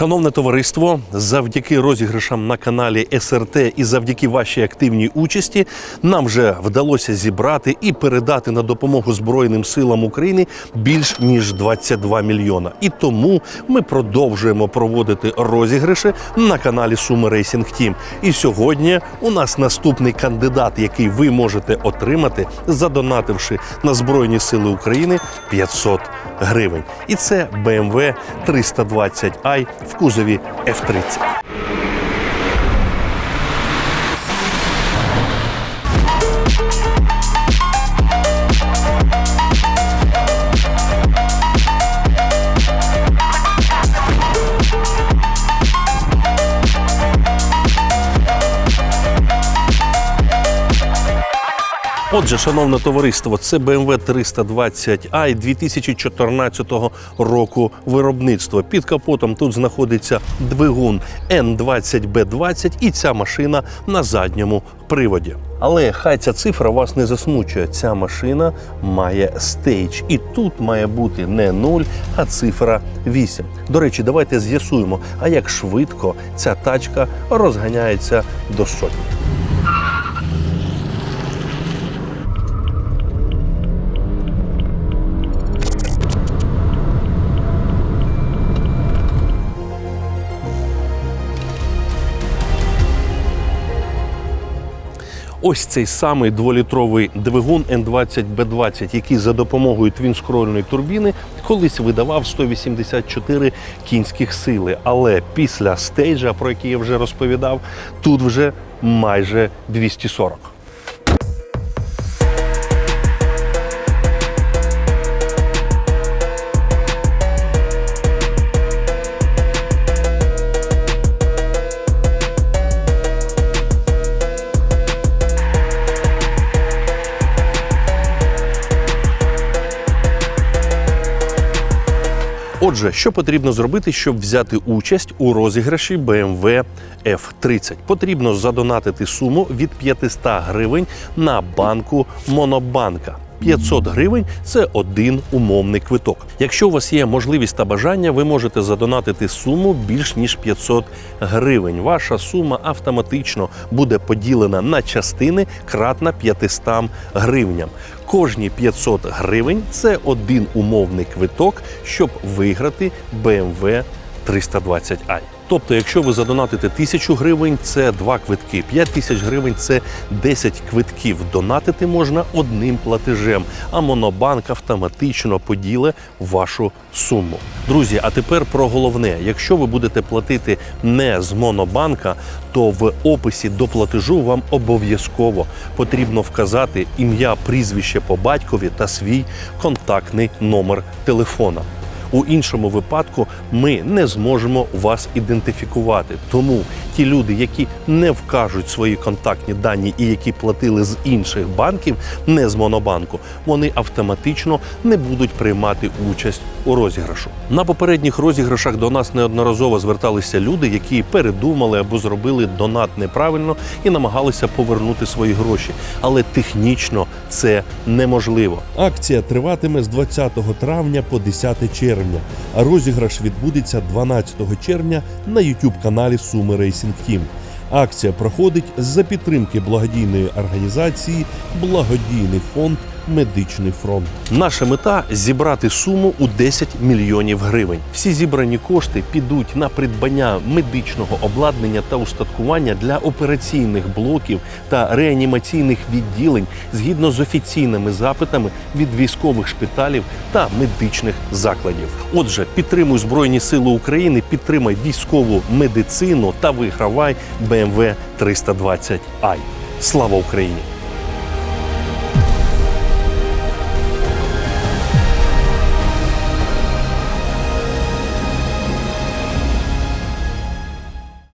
Шановне товариство, завдяки розіграшам на каналі СРТ і завдяки вашій активній участі нам вже вдалося зібрати і передати на допомогу Збройним силам України більш ніж 22 мільйона. І тому ми продовжуємо проводити розіграші на каналі Суми Рейсінг Тім. І сьогодні у нас наступний кандидат, який ви можете отримати, задонативши на Збройні Сили України 500 гривень. І це BMW 320i в кузові F30. Отже, шановне товариство, це BMW 320i 2014 року виробництва. Під капотом тут знаходиться двигун N20B20 і ця машина на задньому приводі. Але хай ця цифра вас не засмучує. Ця машина має стейдж, і тут має бути не 0, а цифра 8. До речі, давайте з'ясуємо, а як швидко ця тачка розганяється до сотні. Ось цей самий дволітровий двигун N20B20, який за допомогою твінскрольної турбіни колись видавав 184 кінських сили. Але після стейджа, про який я вже розповідав, тут вже майже 240. Отже, що потрібно зробити, щоб взяти участь у розіграші BMW F30? Потрібно задонатити суму від 500 гривень на банку Монобанка. 500 гривень це один умовний квиток. Якщо у вас є можливість та бажання, ви можете задонатити суму більш ніж 500 гривень. Ваша сума автоматично буде поділена на частини кратна 500 гривням. Кожні 500 гривень це один умовний квиток, щоб виграти BMW 320i. Тобто, якщо ви задонатите тисячу гривень, це два квитки. 5 тисяч гривень це 10 квитків. Донатити можна одним платежем, а монобанк автоматично поділе вашу суму. Друзі, а тепер про головне: якщо ви будете платити не з монобанка, то в описі до платежу вам обов'язково потрібно вказати ім'я, прізвище по батькові та свій контактний номер телефона. У іншому випадку ми не зможемо вас ідентифікувати. Тому ті люди, які не вкажуть свої контактні дані і які платили з інших банків, не з монобанку, вони автоматично не будуть приймати участь у розіграшу. На попередніх розіграшах до нас неодноразово зверталися люди, які передумали або зробили донат неправильно і намагалися повернути свої гроші. Але технічно це неможливо. Акція триватиме з 20 травня по 10 червня, а розіграш відбудеться 12 червня на youtube каналі Суми Рейсінг Тім. Акція проходить за підтримки благодійної організації Благодійний фонд Медичний фронт. Наша мета зібрати суму у 10 мільйонів гривень. Всі зібрані кошти підуть на придбання медичного обладнання та устаткування для операційних блоків та реанімаційних відділень згідно з офіційними запитами від військових шпиталів та медичних закладів. Отже, підтримуй Збройні Сили України, підтримай військову медицину та вигравай BMW 320i. Слава Україні!